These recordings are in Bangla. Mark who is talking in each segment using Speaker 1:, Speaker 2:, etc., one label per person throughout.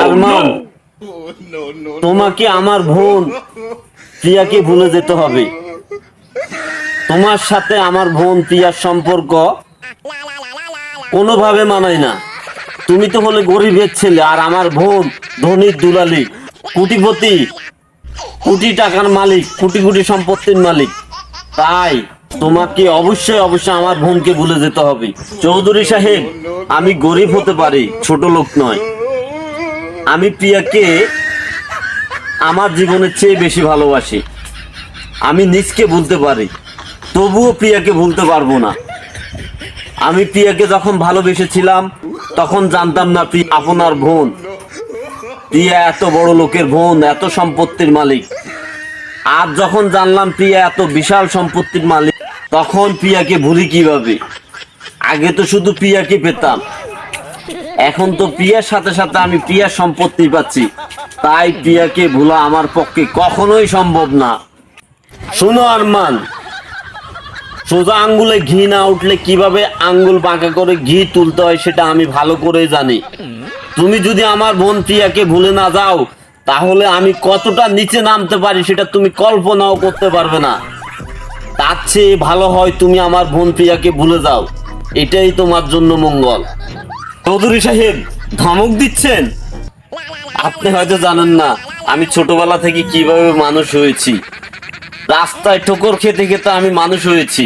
Speaker 1: আরমান তোমাকে আমার বোন? প্রিয়াকে ভুলে যেতে হবে। তোমার সাথে আমার বোন প্রিয়ার সম্পর্ক কোনোভাবে মানায় না। তুমি তো হলে গরিবের ছেলে আর আমার বোন ধনির দুলালি কোটিপতি কোটি টাকার মালিক কোটি কোটি সম্পত্তির মালিক। তাই তোমাকে অবশ্যই অবশ্যই আমার বোনকে ভুলে যেতে হবে। চৌধুরী সাহেব আমি গরিব হতে পারি ছোট লোক নয়। আমি প্রিয়াকে আমার জীবনের চেয়ে বেশি ভালোবাসি। আমি নিজকে ভুলতে পারি, তবুও প্রিয়াকে ভুলতে পারব না। আমি প্রিয়াকে যখন ভালোবেসেছিলাম, তখন জানতাম না প্রিয়া আপনার বোন। প্রিয়া এত বড় লোকের বোন, এত সম্পত্তির মালিক। আর যখন জানলাম প্রিয়া এত বিশাল সম্পত্তির মালিক, তখন প্রিয়াকে ভুলি কীভাবে? আগে তো শুধু প্রিয়াকে পেতাম। এখন তো প্রিয়ার সাথে সাথে আমি প্রিয়ার সম্পত্তি পাচ্ছি। তাই প্রিয়াকে ভোলা আমার পক্ষে কখনোই সম্ভব না। শোনো আরমান, সোজা আঙ্গুলে ঘি না উঠলে কীভাবে আঙ্গুল বাঁকা করে ঘি তুলতে হয় সেটা আমি ভালো করে জানি। তুমি যদি আমার বোন প্রিয়াকে ভুলে না যাও, তাহলে আমি কতটা নিচে নামতে পারি সেটা তুমি কল্পনাও করতে পারবে না। তার চেয়ে ভালো হয় তুমি আমার বোন প্রিয়াকে ভুলে যাও। এটাই তোমার জন্য মঙ্গল। চৌধুরী সাহেব, ধমক দিচ্ছেন? আপনি হয়তো জানেন না, আমি ছোটবেলা থেকে কীভাবে মানুষ হয়েছি। রাস্তায় ঠোকর খেতে খেতে আমি মানুষ হয়েছি।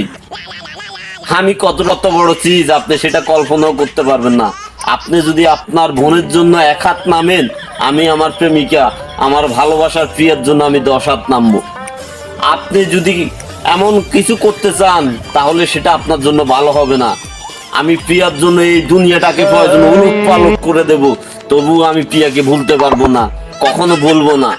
Speaker 1: আমি কত কত বড় চিজ, আপনি সেটা কল্পনাও করতে পারবেন না। আপনি যদি আপনার বোনের জন্য এক হাত নামেন, আমি আমার প্রেমিকা, আমার ভালোবাসার প্রিয়ার জন্য আমি দশ হাত নামবো। আপনি যদি এমন কিছু করতে চান, তাহলে সেটা আপনার জন্য ভালো হবে না। আমি প্রিয়ার জন্য এই দুনিয়াটাকে প্রয়োজন পালট করে দেব। তবু আমি প্রিয়াকে ভুলতে পারব না, কখনো ভুলবো না।